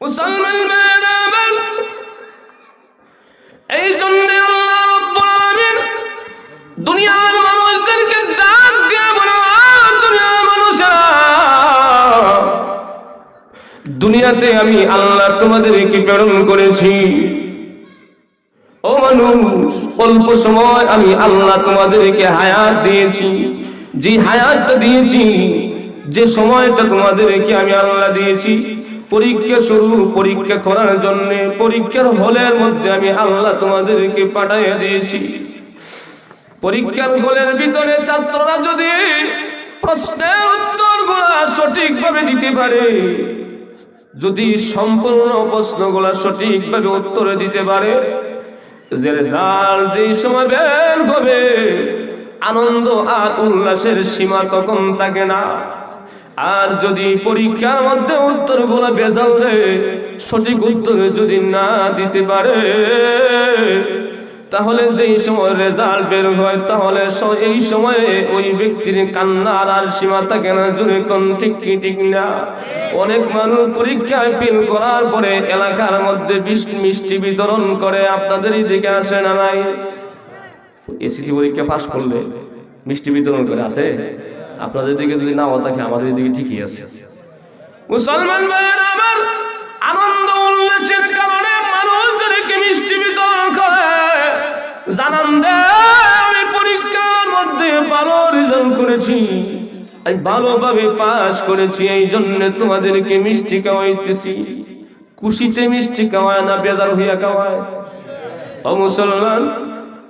মুসলমান এই জন্য আল্লাহ রাব্বুল আলামিন দুনিয়ার মানুষদেরকে ডাক দিয়ে বলে দুনিয়ার মানুষেরা, দুনিয়াতে আমি আল্লাহ তোমাদেরকে প্রেরণ করেছি। ও মানুষ, অল্প সময় আমি আল্লাহ তোমাদেরকে হায়াত দিয়েছি। যে হায়াতটা দিয়েছি, যে সময়টা তোমাদেরকে আমি আল্লাহ দিয়েছি পরীক্ষা শুরু, পরীক্ষা করার জন্য, পরীক্ষার হলের মধ্যে আমি আল্লাহ তোমাদেরকে পাঠাইয়া দিয়েছি। পরীক্ষার হলের ভিতরে ছাত্ররা যদি প্রশ্নের উত্তরগুলা সঠিকভাবে দিতে পারে, যদি সম্পূর্ণ প্রশ্নগুলা সঠিকভাবে উত্তরে দিতে পারে, যে রেজাল্ট যেই সময় বের হবে, আনন্দ আর উল্লাসের সীমা তখন থাকে না। আর যদি পরীক্ষার মধ্যে উত্তরগুলো বেজাল দেয় সঠিক উত্তর যদি না দিতে পারে, তাহলে যেই সময় রেজাল্ট বের হয়, তাহলে এই সময়ে ওই ব্যক্তির কান্নার আর সীমা থাকে না জুড়ে কোন ঠিক কি, ঠিক না। অনেক মানুষ পরীক্ষায় ফেল করার পরে এলাকার মধ্যে মিষ্টি বিতরণ করে আপনাদের এই দিকে আসে না নাই? এসিসি পরীক্ষা পাশ করলে মিষ্টি বিতরণ করে আছে আপনাদের দিকে যদি নাও থাকে, আমাদের দিকে ঠিকই আছে। মুসলমান ভাইয়ের, আমার আনন্দ উল্লাসের কারণে মানুষদেরকে মিষ্টি বিতরণ করে। জানান আমি পরীক্ষার মধ্যে ভালো রেজাল্ট করেছি। আমি ভালোভাবে পাস করেছি, এই জন্য তোমাদেরকে মিষ্টি খাওয়াইতেছি। খুশিতে মিষ্টি খাওয়ায় না, বেজার হইয়া খাওয়ায়। ও মুসলমান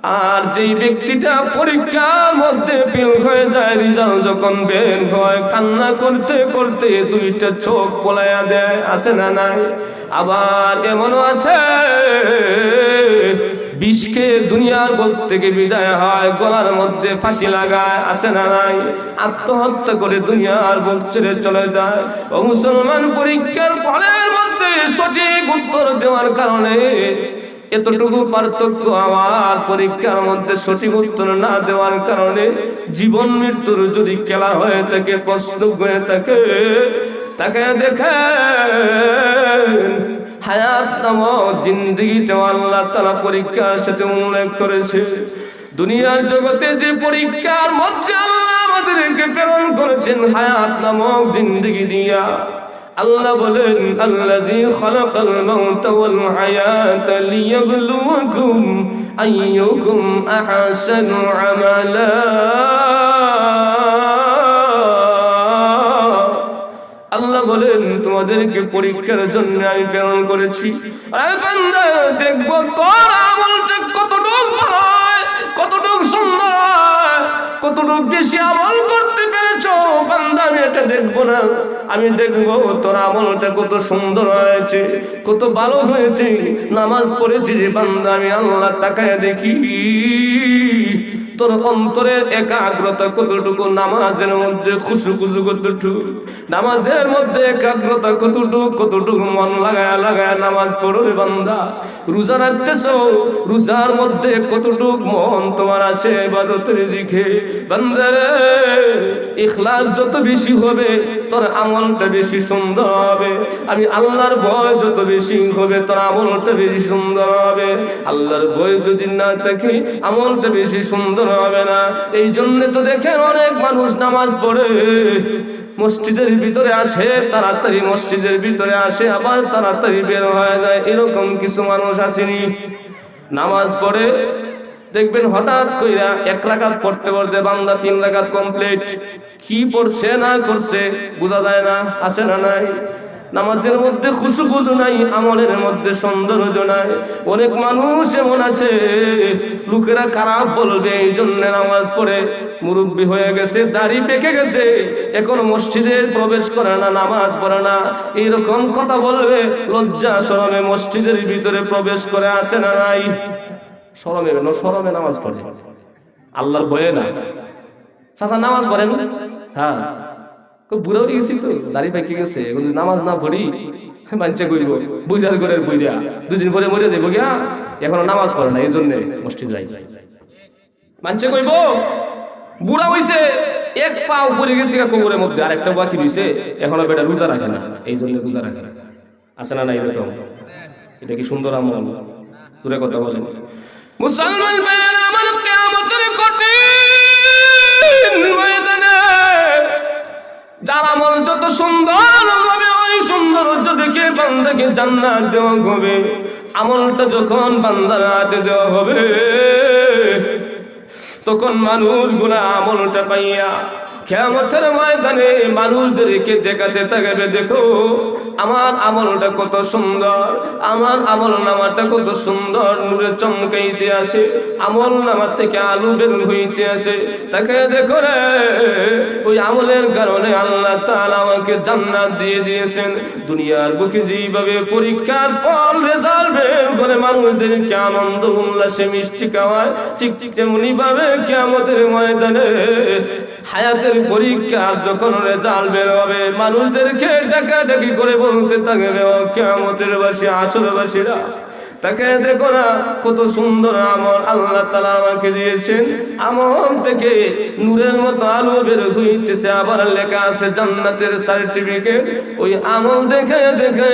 আর যেই ব্যক্তিটা পরীক্ষার মধ্যে ফেল হয়ে যায়, রেজাল্ট যখন বের হয়, কান্না করতে করতে দুইটা চোখ পলাইয়া দেয়, আছে না নাই? আবার এমনও আছে? বিষকে দুনিয়ার বুক থেকে বিদায় হয়, গলার মধ্যে ফাঁসি লাগায় আসে না নাই? আত্মহত্যা করে দুনিয়ার বুক ছেড়ে চলে যায়। ও মুসলমান পরীক্ষার ফলের মধ্যে সঠিক উত্তর দেওয়ার কারণে এতটুকু পার্থক্য আমার পরীক্ষার মধ্যে সঠিক উত্তর না দেওয়ার কারণে জীবন মৃত্যুর যদি খেলা হয়ে থাকে, প্রশ্ন হয়ে থাকে, তাকে দেখে হায়াত নামক জিন্দগিটা আল্লাহ তালা পরীক্ষার সাথে উল্লেখ করেছে। দুনিয়ার জগতে যে পরীক্ষার মধ্যে আল্লাহ আমাদেরকে প্রেরণ করেছেন, হায়াত নামক জিন্দগি দিয়া আল্লাহ বলেন, আল্লাযী খালাকাল মাউতা ওয়াল হায়াতা লিয়াবলুয়াকুম আইয়ুকুম আহসানু আমালা। আল্লাহ বলেন, তোমাদেরকে পরীক্ষার জন্য আমি প্রেরণ করেছি। দেখব তোর আমলটা কতটুকু বেশি আমল করতে পেরেছ? বান্দা, আমি এটা দেখব না। আমি দেখব তোর আমলটা কত সুন্দর হয়েছে, কত ভালো হয়েছে। নামাজ পড়েছি যে বান্দা, আমি আল্লাহ তাকায় দেখি। তোর অন্তরের একাগ্রতা কতটুকু? নামাজের মধ্যে খুশু খুশু কতটুকু? নামাজের মধ্যে একাগ্রতা কতটুকু? কতটুকু মন লাগায় লাগায় নামাজ পড়বে বান্দা? রোজা রাখতেছ? রোজার মধ্যে কতটুকু মন তোমার আছে ইবাদতের দিকে? বান্দারে ইখলাস যত বেশি হবে, তোর আমলটা বেশি সুন্দর হবে। আমি আল্লাহর ভয় যত বেশি হবে, তোর আমলটা বেশি সুন্দর হবে। আল্লাহর ভয় যদি না থাকে, আমলটা বেশি সুন্দর হবে না। এই জন্য তো দেখেন অনেক মানুষ নামাজ পড়ে। মসজিদের ভিতরে আসে, তাড়াতাড়ি মসজিদের ভিতরে আসে, আবার তাড়াতাড়ি বের হয়ে যায়। এরকম কিছু মানুষ আসেনি। নামাজ পড়ে, দেখবেন হঠাৎ কইরা এক লাগাত পড়তে পড়তে বাংলা তিন লাগাত কমপ্লিট কি পড়ছে, না করছে বোঝা যায় না আসে না নাই? নামাজের মধ্যে খুশু খুশু নাই আমলের মধ্যে সৌন্দর্য নাই অনেক মানুষ এমন আছে, লোকেরা খারাপ বলবে এই জন্য নামাজ পড়ে। মুরব্বী হয়ে গেছে, দাড়ি পেকে গেছে, এখন মসজিদে প্রবেশ করে না, নামাজ পড়ে না। এইরকম কথা বলবে, লজ্জা শরমে মসজিদের ভিতরে প্রবেশ করে আসে না নাই। সরমে ন সরমে নামাজ পড়ে। আল্লাহর ভয়ে না। চাচা, নামাজ পড়েন? হ্যাঁ। বুড়ো হয়ে গেছি তো দাড়ি পাকি গেছে? নামাজ না পড়ি, মানছে কইব বুঝার করে বইরা। দুদিন পরে মরে যাইব গিয়া, এখনও নামাজ পড়ে না এই জন্য মসজিদ যাই। মানছে কইব বুড়া হইছে, এক পা উপরে গেছে কোমরের মধ্যে আর একটা বাকি রইছে, এখনও বেটা রোজা রাখে না এই জন্য রোজা রাখে না। আছে না না এরকম? এটা কি সুন্দর আমল? দূরে কথা বলেন। মুসলমান আমার কিয়ামতের কঠিন যার আমল যত সুন্দর হবে, ওই সৌন্দর্য দেখে বান্দাকে জান্নাত দেওয়া হবে, আমলটা যখন বান্দার হাতে দেওয়া হবে, তখন মানুষগুলা আমলটা পাইয়া কেমতের ময়দানে মানুষদেরকে দেখাতে থাকবে, দেখো, আমার আমলটা কত সুন্দর, আমার আমল নামাটা কত সুন্দর, নূরে চমকাইতে আছে আমল নামার থেকে আলু বের হইতে আছে তাকে দেখো রে, ওই আমলের কারণে আল্লাহ তাআলা আমাকে জান্নাত দিয়ে দিয়েছেন। দুনিয়ার বুকে যেভাবে পরীক্ষার ফল, রেজাল্ট বের করে মানুষদেরকে আনন্দ, উল্লাসে মিষ্টি খাওয়ায়, ঠিক ঠিক তেমনি ভাবে কেমতের ময়দানে হায়াতের পরীক্ষার যখন রেজাল্ট বের হবে, মানুষদেরকে ডাকাডাকি করে বলতে থাকবে, ও কেমতের বাসী আসল বাসীরা তাকে দেখো না, কত সুন্দর আমল আল্লাহ তালা আমাকে দিয়েছেন। আমল থেকে নূরের মতো আলো বের হইতেছে, আবার লেখা আছে জান্নাতের সার্টিফিকেট ওই আমল দেখে দেখে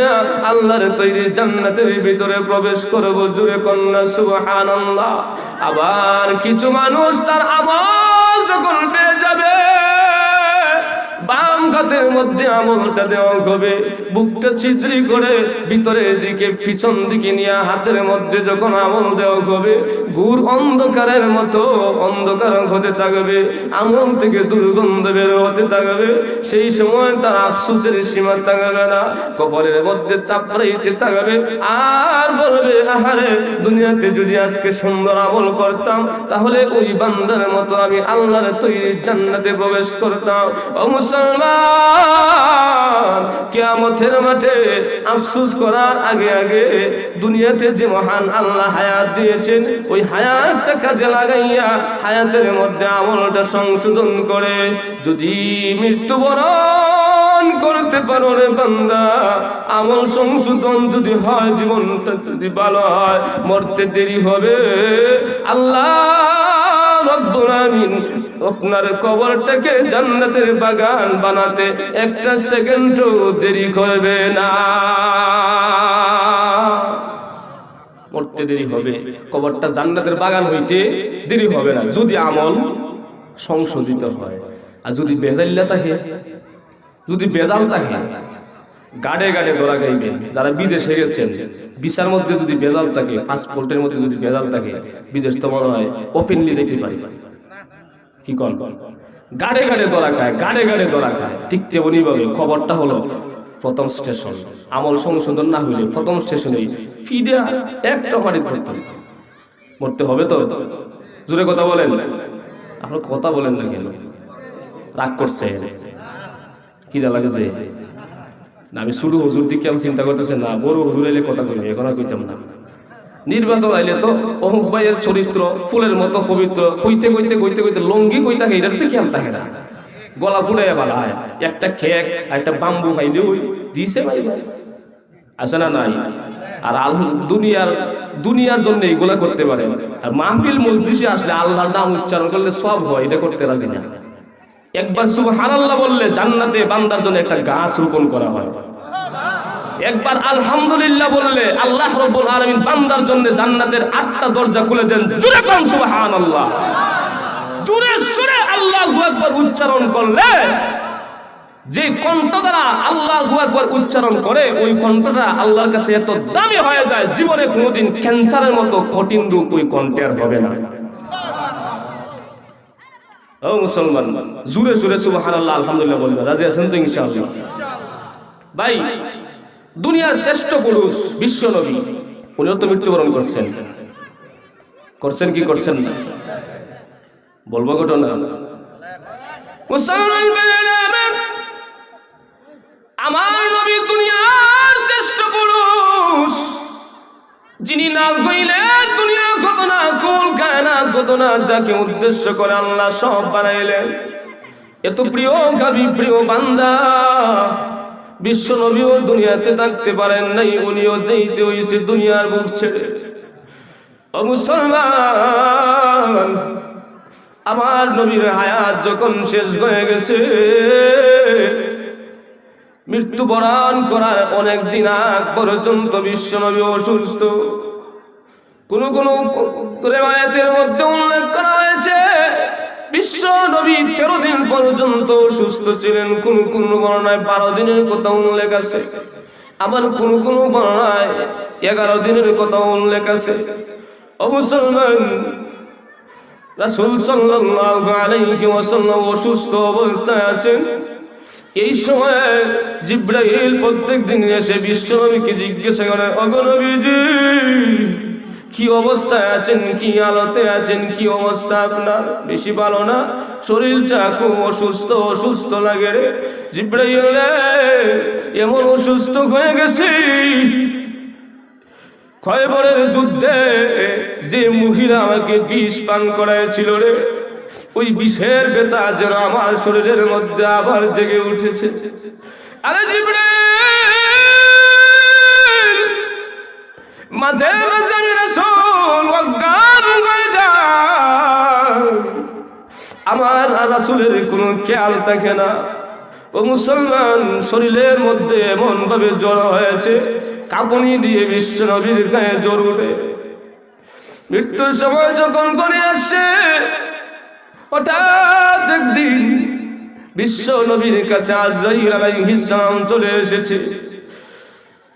আল্লাহর তৈরি জান্নাতের ভিতরে প্রবেশ করব জুড়ে কন্যা সুবহানাল্লাহ। আবার কিছু মানুষ তার আমল যখন পেয়ে যাবে। বাম কাতের মধ্যে আমলটা দেওয়া হবে। বুকটা ছিদ্রি করে ভিতরের দিকে, পিছন দিকে নিয়ে হাতের মধ্যে যখন আমল দেওয়া হবে, গুড় অন্ধকারের মতো অন্ধকার হতে থাকবে, আমল থেকে দুর্গন্ধ বের হতে থাকবে। সেই সময় তার আফসোসের সীমা থাকবে না, কপালের মধ্যে চাপড়াইতে থাকবে। আর বলবে, আহারে, দুনিয়াতে যদি আজকে সুন্দর আমল করতাম, তাহলে ওই বান্দার মতো আমি আল্লাহর তৈরি জান্নাতে প্রবেশ করতাম। ও মুসলমান, কিয়ামতের মাঠে আফসুস করার আগে আগে দুনিয়াতে যে মহান আল্লাহ হায়াত দিয়েছেন, ওই হায়াতটা কাজে লাগাইয়া হায়াতের মধ্যে আমলটা সংশোধন করে, যদি মৃত্যুবরণ করতে পারো রে বান্দা, আমল সংশোধন যদি হয়, জীবনটা যদি ভালো হয়, মরতে দেরি হবে। আল্লাহ আপনার কবরটাকে জান্নাতের বাগান বানাতে একটা সেকেন্ডও দেরি করবে না। মরতে দেরি হবে। কবরটা জান্নাতের বাগান হইতে দেরি হবে না। যদি আমল সংশোধিত হয়। আর যদি বেজাল্লা থাকে, যদি বেজাল থাকে গাড়ে গাড়ে ধরা গাইবে। যারা বিদেশে গেছেন, বিচার মধ্যে যদি বেজাল থাকে পাসপোর্টের মধ্যে যদি বেজাল থাকে, বিদেশ তো মনে হয় ওপেনলি যেতে পারি। কি কল গাড়ে গাড়ে ধরা খায়, গাড়ে গাড়ে ধরা খায়। ঠিক তেমনি ভাবে খবরটা হলো প্রথম স্টেশন আমল সংশোধন না হইলে প্রথম স্টেশনে ফিডা একটা মারি ধরতে। মরতে হবে তো? জোরে কথা বলেন। আপনার কথা বলেন না কেন? রাগ করছে কিরা লাগছে? না, আমি শুরু হুজুর দিকে আমি চিন্তা করতেছি, না, বড় হুজুর এলে কথা কইবে, এখন আর কইতাম না। নির্বাচন আইলে তো অহুক ভাইয়ের চরিত্র, ফুলের মতো পবিত্র, কইতে কইতে কইতে কইতে লঙ্গি কই থাকে, এটার তো খেয়াল থাকে না। গলা ফুলে বালা হয়, একটা খেক, একটা বাম্বু খাইলে ওই দিছে আছে না নাই? আর আল দুনিয়ার দুনিয়ার জন্য এইগুলা করতে পারেন আর মাহফিল মসজিদে আসলে আল্লাহর নাম উচ্চারণ করলে সব হয়, এটা করতে রাজি না। একবার সুবহানাল্লাহ বললে জান্নাতে বান্দার জন্য একটা গাছ রোপণ করা হয়। একবার আলহামদুলিল্লাহ বললে আল্লাহ রব্বুল আলামিন বান্দার জন্য জান্নাতের আটটা দরজা খুলে দেন, জুড়ে কোন সুবহানাল্লাহ। জুড়ে সুরে আল্লাহু আকবার উচ্চারণ করলে, যে কণ্ঠ দ্বারা আল্লাহু আকবার উচ্চারণ করে, ওই কণ্ঠটা আল্লাহর কাছে এত দামি হয়ে যায়, জীবনে কোনোদিন ক্যান্সারের মতো কঠিন রোগ ওই কণ্ঠে আর হবে না। ও মুসলমান জুড়ে জুড়ে সুবহানাল্লাহ, আলহামদুলিল্লাহ বলবে, রাজি আছেন তো ইনশাআল্লাহ? ভাই, দুনিয়ার শ্রেষ্ঠ পুরুষ বিশ্ব নবী, উনিও তো মৃত্যুবরণ করছেন। করছেন কি করছেন না? বলব ঘটনা। আমার নবী দুনিয়ার শ্রেষ্ঠ পুরুষ, যিনি না হইলে দুনিয়া যাকে উদ্দেশ্য করে আল্লাহ সব বানাইলেন? এত প্রিয় প্রিয় বান্দা। বিশ্ব নবীও দুনিয়াতে থাকতে পারেন নাই, উনিও যেইতে দুনিয়ার ছেড়ে। মুসলমান, আমার নবীর হায়াত যখন শেষ হয়ে গেছে, মৃত্যুবরণ করার অনেক দিন আগ পর্যন্ত বিশ্বনবী অসুস্থ। কোন কোন রেওয়ায়তের মধ্যে উল্লেখ করা হয়েছে, বিশ্ব নবী তেরো দিন পর্যন্ত সুস্থ ছিলেন, কোন কোন বর্ণায় বারো দিনের কথা উল্লেখ আছে। আবার কোন কোন বর্ণায় এগারো দিনের কথা উল্লেখ আছে। অবসলমান রাসূল সাল্লাল্লাহু আলাইহি ওয়াসাল্লাম অসুস্থ অবস্থায় আছেন। এই সময় জিব্রাইল প্রত্যেক দিন এসে বিশ্বনবীকে জিজ্ঞাসা করে অগনবীজি কি অবস্থায় আছেন, কি আলোতে আছেন, কি অবস্থা আপনার? বেশি ভালো না? শরীরটা খুব অসুস্থ অসুস্থ লাগে রে। জিব্রাইল এমন অসুস্থ হয়ে গেছি। খয়বরের যুদ্ধে যে মহিলা আমাকে বিষ পান করাইছিল রে, ওই বিষের বেতা যেন আমার শরীরের মধ্যে আবার জেগে উঠেছে। আরে জিব্রাইল! মাঝে মাঝে রাসূল অজ্ঞান হয়ে আমার রাসূলের কোনো খেয়াল থাকে না। ও মুসলমান শরীরের মধ্যে এমন ভাবে জ্বর হয়েছে, কাঁপুনি দিয়ে বিশ্ব নবীর গায়ে উঠে মৃত্যুর সময় যখন করে আসছে হঠাৎ একদিন বিশ্ব নবীর কাছে আজরাইল আলাইহিস সালাম চলে এসেছে।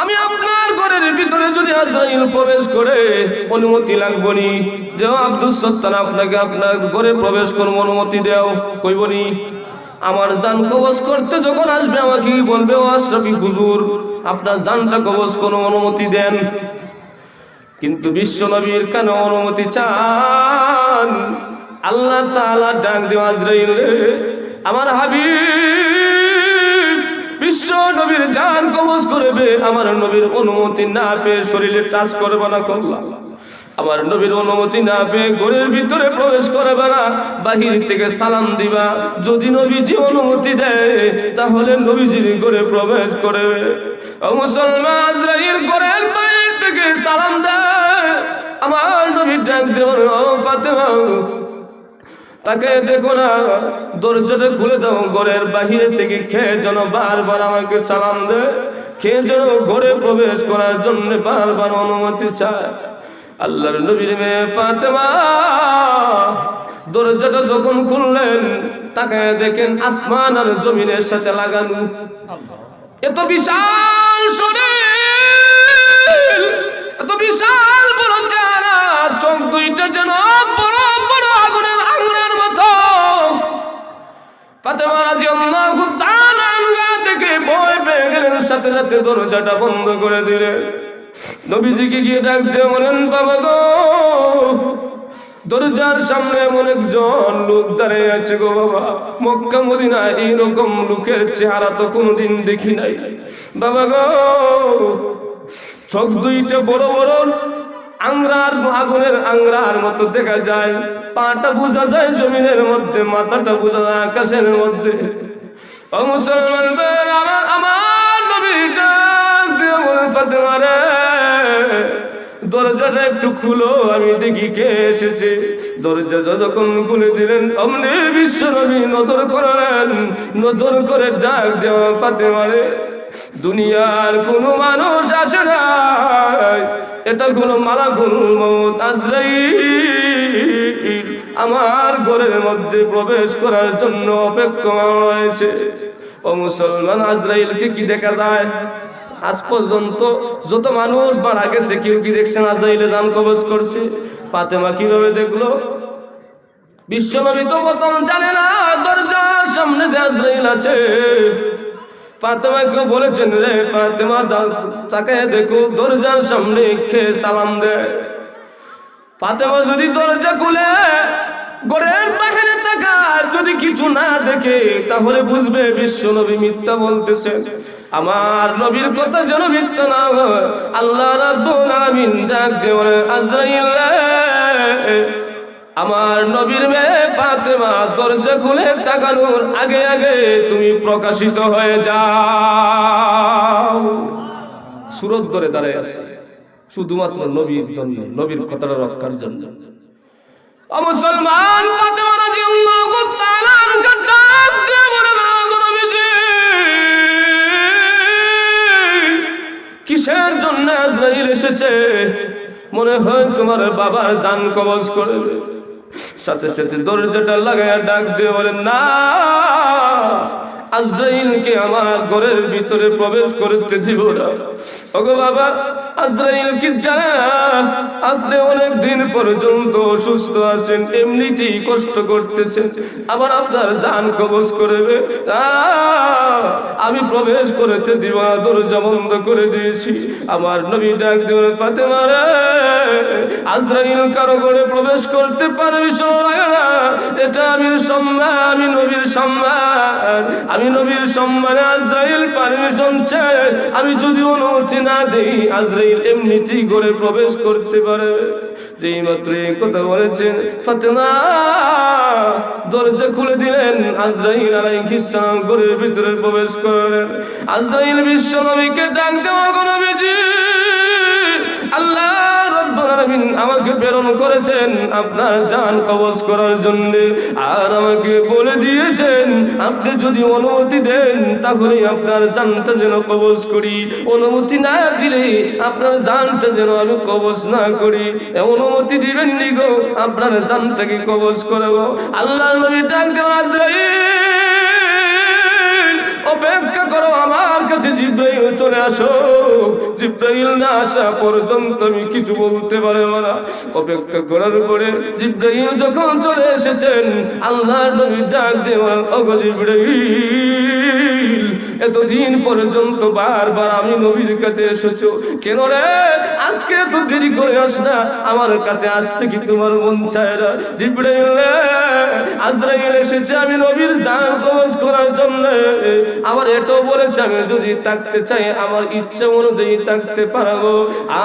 আমি আপনার ঘরের ভিতরে যদি আজরাইল প্রবেশ করে, অনুমতি লাগবনি যে আব্দুল সত্তান, আপনাকে আপনার ঘরে প্রবেশ করব, অনুমতি দেও কইবনি আমার জান কবজ করতে যখন আসবে, আমাকে বলবে, ও আশরাফি হুজুর? আপনার জানটা কবজ কোনো অনুমতি দেন। কিন্তু বিশ্ব নবীর কেন অনুমতি চান। আল্লাহ তাআলা ডাক দেওয়া আজরাইল আমার হাবিব বিশ্ব নবীর জান কবজ করবে আমার নবীর অনুমতি না পেয়ে শরীরে টাচ করবে না করলাম আমার নবীর অনুমতি না পেয়ে ঘরের ভিতরে প্রবেশ করবে না, বাহির থেকে সালাম দিবা। যদি নবীজি অনুমতি দেয়, তাহলে নবীজির ঘরে প্রবেশ করবে মুসলমান ঘরের বাইরে থেকে সালাম দেয়। আমার নবীর ডাক ও ফাতেমা তাকে দেখো না, দরজাটা খুলে দাও, ঘরের বাহিরে থেকে খেয়ে যেন বারবার আমাকে সালাম দেয় খেয়ে যেন ঘরে প্রবেশ করার জন্য বারবার অনুমতি চায়। আল্লাহর নবীর মেয়ে ফাতেমা, দরজাটা যখন খুললেন, তাকে দেখেন আসমান আর জমিনের সাথে লাগানো। এত বিশাল শরীর, এত বিশাল বড় চেহারা, চোখ দুইটা যেন বড় মতো ফাতেমা রাদিয়াল্লাহু তাআলা আনহা থেকে ভয় পেয়ে সাথে সাথে দরজাটা বন্ধ করে দিলেন। নবীজিকে গিয়ে ডাক দিয়ে বলেন, বাবা গো, দরজার সামনে এমন একজন লোক দাঁড়িয়ে আছে গো বাবা। মক্কা মদিনা এইরকম লোকের চেহারা তো কোনোদিন দেখি নাই। বাবা গো, চোখ দুইটা বড় বড় আংরার আগুনের আংরার মতো দেখা যায়। পাটা বোঝা যায় জমিনের মধ্যে, মাথাটা বোঝা যায় আকাশের মধ্যে। আমার দরজাটা একটু খুলো, আমি দেখি কে এসেছে। দরজাটা যখন খুলে দিলেন, অমনি বিশ্ব নবী নজর করলেন। নজর করে ডাক দেওয়া পাতে রে দুনিয়ার কোনো মানুষ আসে না এটা কোনো মালাকুল মৌত আমার ঘরের মধ্যে প্রবেশ করার জন্য অপেক্ষা রয়েছে। ও মুসলমান কি দেখা যায়? আজ পর্যন্ত যত মানুষ মারা গেছে, কেউ কি দেখছেন আজরাইলে যান কবজ করছে? ফাতেমা কীভাবে দেখল? বিশ্বনবী তো প্রথম জানে না, দরজার সামনে যে আজরাইল আছে। ফাতেমাকে বলেছেন, রে ফাতেমা তাকে দেখো, দরজার সামনে খেয়ে সালাম দে। ফাতেমা যদি দরজা খুলে গড়ের বাহিরে থাকা যদি কিছু না দেখে, তাহলে বুঝবে বিশ্ব নবী মিথ্যা বলতেছে আমার নবীর কথা যেন মিথ্যা না আল্লাহ রাব্বুল আলামিন ডাক দেওয়ার আজরাইল আমার নবীর মেয়ে ফাতেমা দরজা খুলে তাকানোর আগে আগে তুমি প্রকাশিত হয়ে যাও। সুরত ধরে দাঁড়ায় আছে। শুধুমাত্র নবীর জন্য, নবীর কথাটা রক্ষার জন্য। মুসলমান কিসের জন্য আজরাইল এসেছে? মনে হয় তোমার বাবার জান কবজ করবে। সাথে সাথে দরজাটা লাগায় ডাক দিয়ে বলেন না, আজরাইলকে আমার ঘরের ভিতরে প্রবেশ করতে দিব না। ওগো বাবা আজরাইল কি জানে আপনি অনেক দিন পর্যন্ত অসুস্থ আছেন, এমনিতেই কষ্ট করতেছেন। আবার আপনার জান কবজ করবে? আমি প্রবেশ করতে দিব, দরজা বন্ধ করে দিয়েছি। আমার নবী ডাক দিয়ে পাতে মারে আজরাইল কারও ঘরে প্রবেশ করতে পারবি সময় না। এটা আমি সম্মান, আমি নবীর সম্মান। আমি নবীর সম্মানে আজরাইল পারমিশন চাই। আমি যদি অনুমতি না দেই, আজরাইল এমনিতেই ঘরে প্রবেশ করতে পারে। যেই মাত্র কথা বলেছেন ফাতেমা, দরজা খুলে দিলেন, আজরাইল আলাইহিস সালাম ঘরের ভিতরে প্রবেশ করলেন আজরাইল বিশ্বনবীকে ডাক দেওয়া নবীজি। আল্লাহ আমাকে প্রেরণ করেছেন আপনার জান কবজ করার জন্য। আর আমাকে বলে দিয়েছেন, আপনি যদি অনুমতি দেন, তাহলে আপনার জানটা যেন কবজ করি। অনুমতি না দিলে আপনার জানটা যেন আমি কবজ না করি। অনুমতি দিবেন নি গো, আপনার জানটাকে কবজ করব। আল্লাহ নবী ডাক দেওয়া আজরাইল অপেক্ষা করো আমার কাছে জিব্রাইল চলে আসো। জিব্রাইল না আসা পর্যন্ত আমি কিছু বলতে পারব না। অপেক্ষা করার পরে জিব্রাইল যখন চলে এসেছেন আল্লাহ নবী ডাক দেওয়া অগ জিব্রাইল এতদিন পর্যন্ত বারবার আমি নবীর কাছে এসেছ। কেন রে? আজকে তো দেরি করে আস না। আমার কাছে আসছে কি তোমার মন চায় না? জিব্রাইল আজরাইল এসেছে আমি নবীর জান কবজ করার জন্য। আমার এটাও বলেছে, আমি যদি থাকতে চাই, আমার ইচ্ছা অনুযায়ী থাকতে পারব।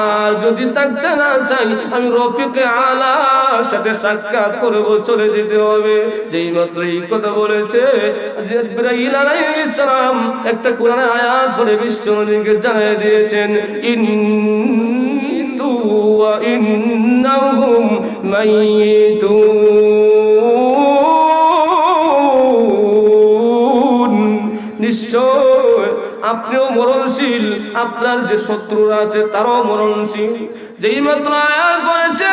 আর যদি থাকতে না চাই, আমি রফিকে আলার সাথে সাক্ষাৎ করব, চলে যেতে হবে। যেই মাত্র এই কথা বলেছে, জিব্রাইল আলাইহিস সালাম একটা কোরআনের আয়াত পড়ে বিশ্ব নবীকে জানিয়ে দিয়েছেন, ইন্নু ওয়া ইন্নাহুম মাইয়িতুন নিশ্চয় আপনিও মরণশীল, আপনার যে শত্রুরা আছে তারাও মরণশীল। যেই মাত্র আয়াত বলেছে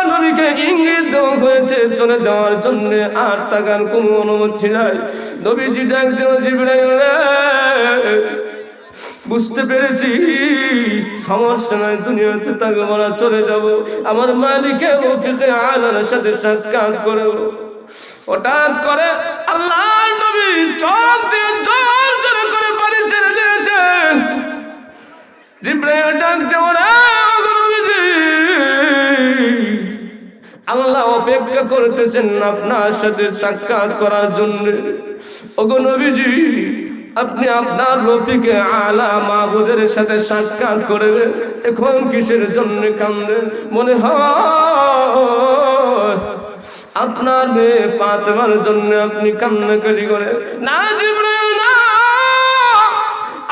বিশ্ব নবীকে ইঙ্গিত দেওয়া হয়েছে, চলে যাওয়ার জন্য আর তাকার কোনো অনুমতি নাই। নবীজি ডাক দেওয়া জিবরাইল বুঝতে পেরেছি, সমস্যা নাই, দুনিয়াতে তাকে বলা চলে যাব। আমার মালিকের রফিকে আলার সাথে সাক্ষাৎ করে। হঠাৎ করে আল্লাহ নবী চোখ দিয়ে জোর জোরে করে পানি ছেড়ে দিয়েছেন। জিব্রাইল ডাক দেব আল্লাহ অপেক্ষা করতেছেন আপনার সাথে সাক্ষাৎ করার জন্য। ওগো নবীজি, আপনি আপনার রফিকে আলা মাহবুদের সাথে সাক্ষাৎ করবেন এখন কিসের জন্য কান্দেন মনে হয় আপনার মেয়ে পাতবার জন্য আপনি কান্নাকারি করেন। না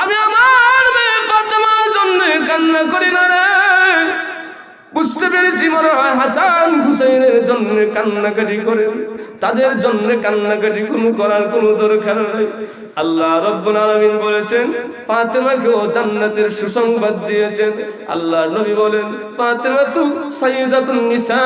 আমি আমার মেয়ে পাতবার জন্য কান্না করি না। বুঝতে পেরেছি মনে হয় হাসান হুসেনের জন্য কান্নাকাটি করে। তাদের জন্য কান্নাকাটি কোনো করার কোনো দরকার নেই। আল্লাহ রব্বুল আলামিন বলেছেন, ফাতেমাকেও জান্নাতের সুসংবাদ দিয়েছেন। আল্লাহ নবী বলেন ফাতেমা তু সাইয়্যিদাতুন নিসা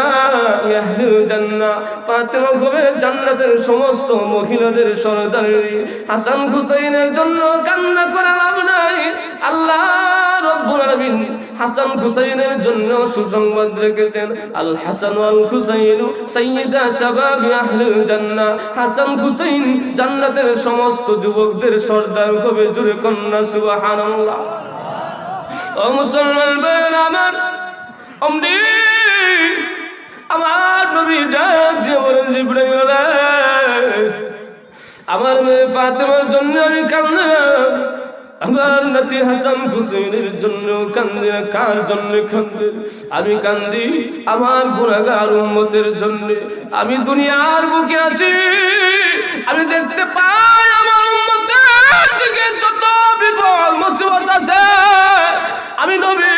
আহলুল জান্নাহ। ফাতেমা হবে জান্নাতের সমস্ত মহিলাদের সরদারি। হাসান হুসাইনের জন্য কান্না করে লাভ নাই। আল্লাহ হাসান হুসাইনের জন্য সুসংবাদ রেখেছেন আল হাসান আল হুসাইন সাইয়্যিদা শাবাবি আহলুল জান্নাহ হাসান হুসাইন জান্নাতের সমস্ত যুবকদের সর্দার হবে জুড়ে কন্যা, সুবহানাল্লাহ ও মুসলমান ভাইয়েরা আমার, অমনি আমার নবী ডাক দিয়ে বলেন, জিব্রাইল আমার মেয়ে ফাতেমার জন্য আমি কান্দি না। আমার নাতি হাসান হুসেনের জন্য কান্দে। কার জন্য কান্দে আমি কান্দি আমার গুণাগার উন্মতের জন্য আমি দুনিয়ার বুকে আছি, আমি দেখতে পাই আমার উন্মতের দিকে বিপদ মুসিবত আছে। আমি নবী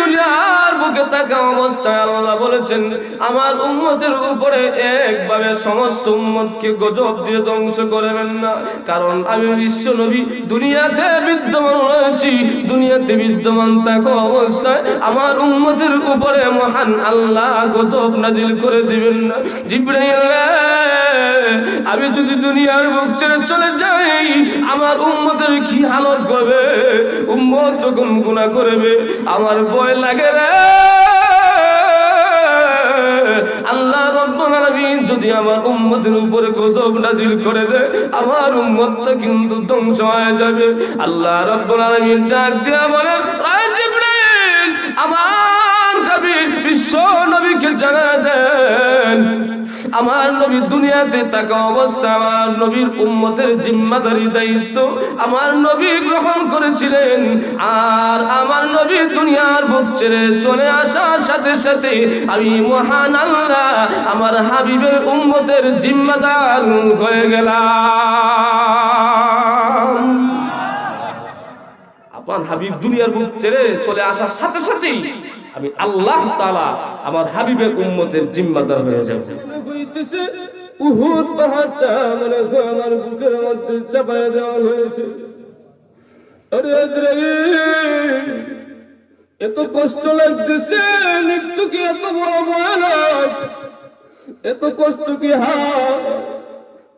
দুনিয়ার বুকে থাকা অবস্থায় আল্লাহ বলেছেন, আমার উম্মতের উপরে একভাবে সমস্ত উম্মতকে গজব দিয়ে ধ্বংস করবেন না। কারণ আমি বিশ্ব নবী, দুনিয়াতে বিদ্যমান রয়েছি, দুনিয়াতে বিদ্যমান থাকা অবস্থায় আমার উম্মতের উপরে মহান আল্লাহ গজব নাজিল করে দিবেন না। জিব্রাইল আমি যদি দুনিয়ার বুক ছেড়ে চলে যাই আমার উম্মতের কি হালত করবে? উম্মত যখন গুণা করবে আমার ভয় লাগে রে। আল্লাহ রব্বুল আলামিন যদি আমার উম্মতের উপরে গজব নাজিল করে দেয় আমার উম্মতটা কিন্তু ধ্বংস হয়ে যাবে। আল্লাহ রব্বুল আলামিন ডাক দিয়া বলেন "আয় জিবরাইল, আমার কবি বিশ্ব নবীকে জানা দেন। আমার নবী দুনিয়াতে থাকা অবস্থা, আমার নবীর উম্মতের জিম্মাদারি দায়িত্ব আমার নবী গ্রহণ করেছিলেন। আর আমার নবী দুনিয়ার বুক ছেড়ে চলে আসার সাথে সাথে আমি মহান আল্লাহ, আমার হাবিবের উম্মতের জিম্মাদার হয়ে গেলাম। আপনার হাবিব দুনিয়ার বুক ছেড়ে চলে আসার সাথে সাথেই আমি আল্লাহ তাআলা আমার হাবিবের উম্মতের জিম্মাদার হয়ে যাব। মনে আমার দেওয়া এত কষ্ট লাগতেছে মৃত্যু কি এত বড় ভয়ানক? এত কষ্ট কি হা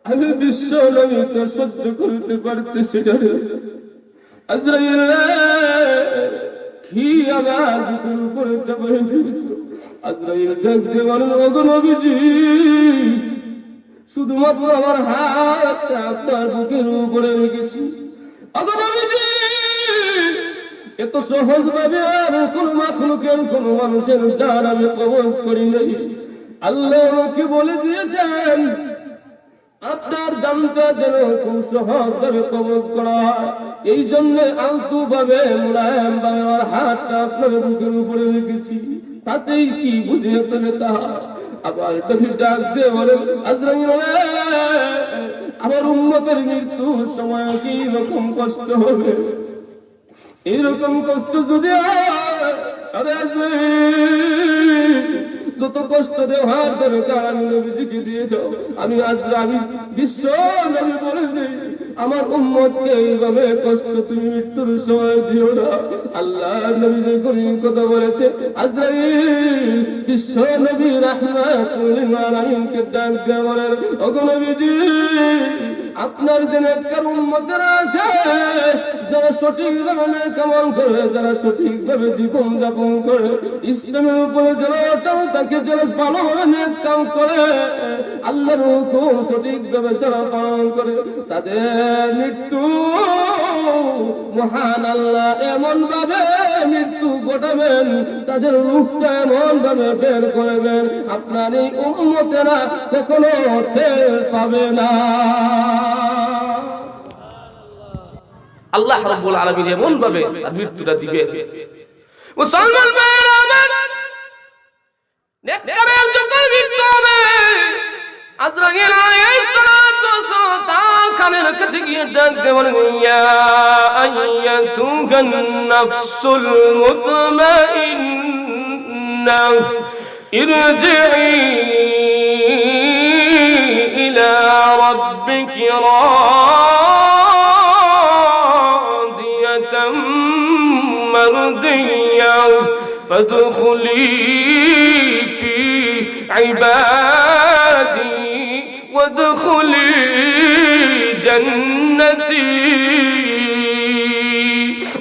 আমি বিশ্ব সহ্য করতে পারতেছি। আজরাইল কি আমার বুকের উপরে চাপাই দিয়েছ আজরাইল ডাক দিয়ে বলেন ওগো নবীজি, শুধুমাত্র আমার হাতটা আপনার বুকের উপরে রেখেছি। ওগো নবীজি, এত সহজ ভাবে আর কোন মাখলুকের, কোন মানুষের জান আমি কবজ করি নাই। আল্লাহ আমাকে বলে দিয়েছেন আপনার জানটা যেন খুব সহজ ভাবে কবজ করা হয়। এই জন্য আলতু ভাবে মোলায়েম ভাবে আমার হাতটা আপনার বুকের উপরে রেখেছি। তাতেই কি বুঝিয়ে তবে তাহা? আবার নবী ডাক দিয়ে বলেন আজরাইল আমার উম্মতের মৃত্যুর সময় কি রকম কষ্ট হবে? এইরকম কষ্ট যদি আরে আজরাইল, যত কষ্ট দেওয়ার দরকার আমি নবীজিকে দিয়ে দাও আমি আজ আমি বিশ্ব নবী বলে দিই আমার উম্মতকে এইভাবে কষ্ট তুমি মৃত্যুর সময় দিও না। আল্লাহ নবী যে করিম কথা বলেছে আজরাইল বিশ্ব নবী রাহমাতুল আলামিনকে ডাক ওগো নবীজি আপনার জন্য উম্মতের আছে? যারা সঠিকভাবে কেমন করে, যারা সঠিকভাবে জীবন যাপন করে, ইসলামের উপরে যারা অটল, তাকে যারা ভালোভাবে নেক কাম করে। আল্লাহর হুকুম সঠিকভাবে যারা পালন করে, তাদের মৃত্যু মহান আল্লাহ, এমন ভাবে মৃত্যু ঘটাবেন, তাদের রূপটা এমন ভাবে বের করবেন, আপনার এই উন্মতেরা কখনো পাবে না। আল্লাহ রাব্বুল আলামিন এমন ভাবে তার মৃত্যুটা দিবে। মুসলমান ভাইয়েরা, আমার নেককারের যত মৃত্যু হবে আলাইহিস তার কানের কাছে গিয়ে ডাক দিয়ে বলেন ইয়া আইয়াতুহান নাফসুল মুতমাইন্না ইরজিই ইলা রাব্বিকি راضية مرضية فادخلي في عبادي وادخلي جنتي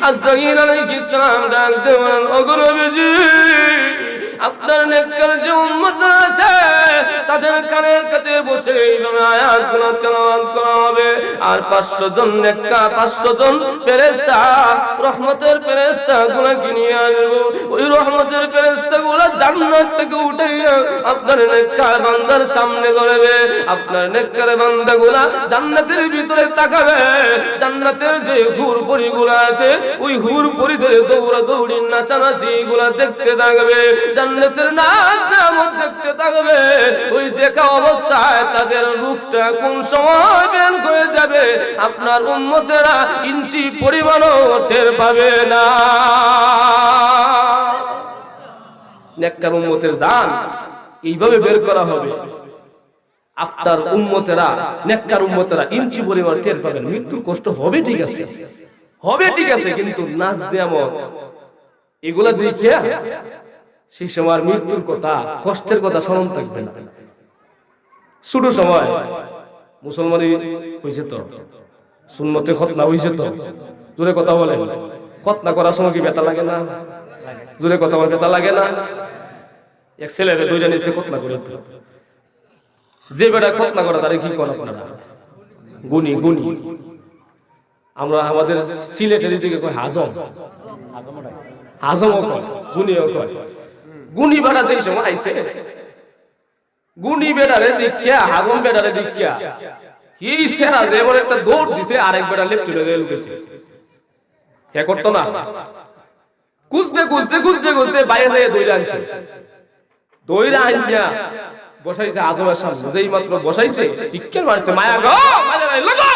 আজরাইল আলাইহিস সালাম ডাক দেওয়ান অগ্রবজি আপনার নেককার যে উম্মত আছে, তাদের কানের কাছে বসে এইভাবে করা হবে। আর 500 জন নেককা 500 জন ফেরেশতা, রহমতের ফেরেশতা নিয়ে ওই রহমতের ফেরেশতা গুলো জান্নাত থেকে উঠে আপনার নেককার বান্দার সামনে ধরবে। আপনার নেককার বান্দাগুলা জান্নাতের ভিতরে তাকাবে। জান্নাতের যে হুর পরিগুলো আছে, ওই হুর পরিদের দৌড়া দৌড়ি নাচানাচি গুলা দেখতে থাকবে। জান্নাতের থাকবে? ওই দেখা অবস্থায় তাদের রূপটা কোন সময় বের হয়ে যাবে? আপনার উন্মতেরা ইঞ্চি পরিমাণও টের পাবে না। এইভাবে বের করা হবে। আপনার উম্মতেরা, নেককার উম্মতেরা ইঞ্চি পরিমাণ টের মৃত্যুর কষ্ট হবে ঠিক আছে। হবে ঠিক আছে, কিন্তু নাচ দেয়ামত এগুলা দেখে সেই সময় মৃত্যুর কথা, কষ্টের কথা স্মরণ থাকবে না। ছোট সময় মুসলমানি হয়েছে তো, সুন্নতে খতনা হয়েছে তো। জোরে কথা বলেন, খতনা করার সময় কি ব্যথা লাগে না? জোরে কথা বলে ব্যথা লাগে না? এক ছেলেরে দুইটা নিচে খতনা করে যে বেটা খতনা করা তারে কি করা আপনারা? গুনি গুনি আমরা আমাদের সিলেটের দিকে কয় হাজম? হাজমও কয় গুনিও কয়। গুনি বেড়া যেই সময় আইছে গুনি বেটারে দীক্ষা হাজম বেটারে দীক্ষা। কি সেরা যে এবার একটা দৌড় দিছে, আরেক বেটা লেফট চলে লুকেছে। হে করতো না। খুঁজতে খুঁজতে খুঁজতে খুঁজতে বাইরে থেকে দৌড়ে আনছে। দৌড়ে আনিয়া বসাইছে আজমের সামনে, যেই মাত্র বসাইছে শিক্ষার মারছে, মায়া গো লাগো!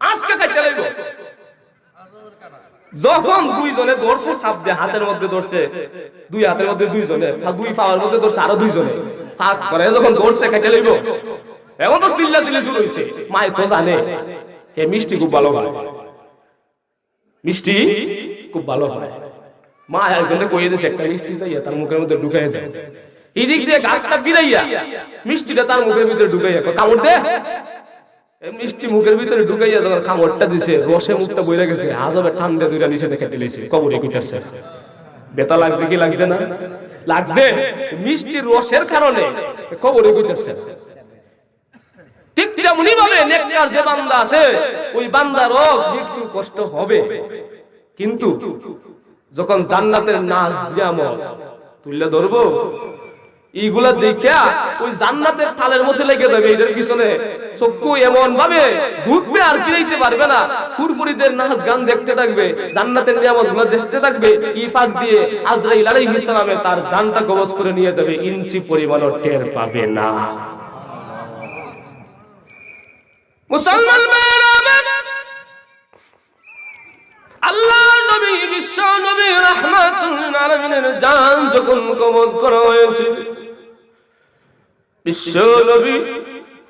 আজকে কাইটা লাগবো। যখন দুইজনে ধরছে সাপ দিয়ে হাতের মধ্যে ধরছে দুই হাতের মধ্যে দুইজনে দুই পাওয়ার মধ্যে ধরছে আরও দুইজনে। ফাঁক করে যখন ধরছে কাইটা লইব। এখন তো চিল্লা চিল্লি শুরু হয়েছে মায় তো জানে হে মিষ্টি খুব ভালো হয়। মিষ্টি খুব ভালো হয়। মা একজনে কইয়ে দিয়েছে একটা মিষ্টি চাইয়া তার মুখের মধ্যে ঢুকাই দেয় এই দিক দিয়ে গাছটা ফিরাইয়া মিষ্টিটা তার মুখের ভিতরে ঢুকাইয়া কামড় দে। মিষ্টি মুখের ভিতরে ঢুকাইয়া যখন কামড়টা দিছে, রসে মুখটা বইরা গেছে আজবে ঠান্ডা দুইটা নিচে দেখে টেলেছে কবরে কইতাছে। বেতা লাগছে কি লাগছে না? লাগছে মিষ্টির রসের কারণে কবরে কইতাছে। ঠিক তেমনি ভাবে নেককার যে বান্দা আছে, ওই বান্দারও মৃত্যু কষ্ট হবে। কিন্তু যখন জান্নাতের নাচ দিয়ামত তুললে ধরবো? এইগুলা দেখা ওই জান্নাতের থালের মধ্যে লেগে যাবে এদের পিছনে। চক্ষু এমন ভাবে ঢুকবে আর ফিরাইতে পারবে না। ফুরফুরিদের নাচ গান দেখতে থাকবে, জান্নাতের নিয়ামতগুলো দেখতে থাকবে। ই পাক দিয়ে আজরাইল আলাইহিস সালামে তার জানটা কবজ করে নিয়ে যাবে। ইঞ্চি পরিমাণও টের পাবে না। মুসলমান আল্লাহ নবী, বিশ্ব নবী রাহমাতুল আলামিনের জান যখন কবজ করা হয়েছে বিশ্ব নবী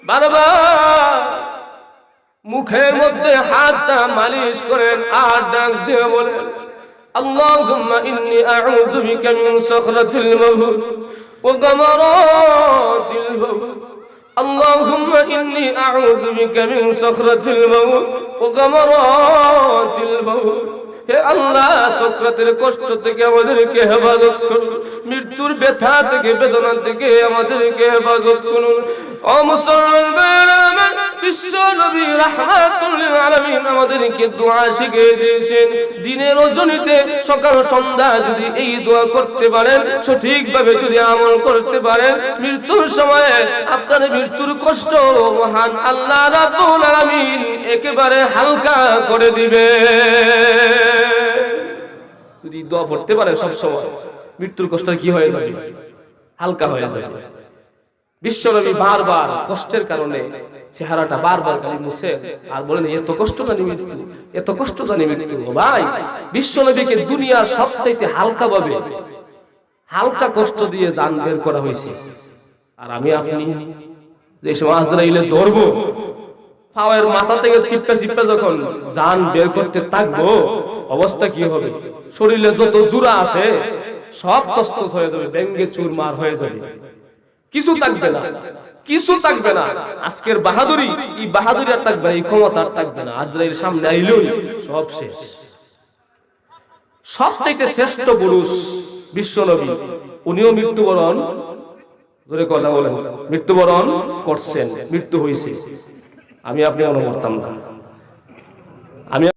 বারবার মুখের মধ্যে হাতটা মালিশ করেন আর ডাক দিয়ে বলেন اللهم إني أعوذ بك من سخرة الموت وغمرات الموت اللهم إني أعوذ بك من سخرة الموت وغمرات الموت হে আল্লাহ সক্রাতের কষ্ট থেকে আমাদেরকে হেফাজত করুন। মৃত্যুর ব্যথা থেকে, বেদনা থেকে আমাদেরকে হেফাজত করুন। ও বিশ্ব নবী আমাদেরকে দোয়া শিখিয়ে দিয়েছেন। দিনের রজনীতে সকাল সন্ধ্যা যদি এই দোয়া করতে পারেন, সঠিকভাবে যদি আমল করতে পারেন, মৃত্যুর সময়ে আপনার মৃত্যুর কষ্ট মহান আল্লাহ রাব্বুল আলামিন একেবারে হালকা করে দিবে যদি দোয়া পড়তে পারেন সব সময়, মৃত্যুর কষ্ট কি হয়ে যাবে হালকা হয়ে যাবে বিশ্বনবী বারবার কষ্টের কারণে চেহারাটা বারবার খালি মুছে আর বলেন, এত কষ্ট জানি মৃত্যু, এত কষ্ট জানি মৃত্যু। ভাই, বিশ্বনবীকে দুনিয়ার সবচাইতে হালকা ভাবে, হালকা কষ্ট দিয়ে জান বের করা হয়েছে। আর আমি আপনি যে সময় আজরাইলে ধরবো পাওয়ের মাথা থেকে সিপটা সিপটা যখন জান বের করতে থাকব, অবস্থা কি হবে? শরীরে যত জুরা আছে, সব তস্তত হয়ে যাবে, ব্যঙ্গে চুরমার হয়ে যাবে। কিছু থাকবে না, কিছু থাকবে না। আজকের বাহাদুরি, এই বাহাদুরি আর থাকবে না, এই ক্ষমতা আর থাকবে না। আজরাইল সামনে আইলই সব শেষ। সবচাইতে শ্রেষ্ঠ পুরুষ বিশ্বনবী, উনিও মৃত্যুবরণ ধরে কথা বলেন। মৃত্যুবরণ করছেন, মৃত্যু হয়েছে আমি আপনি অনুমতাম না আমি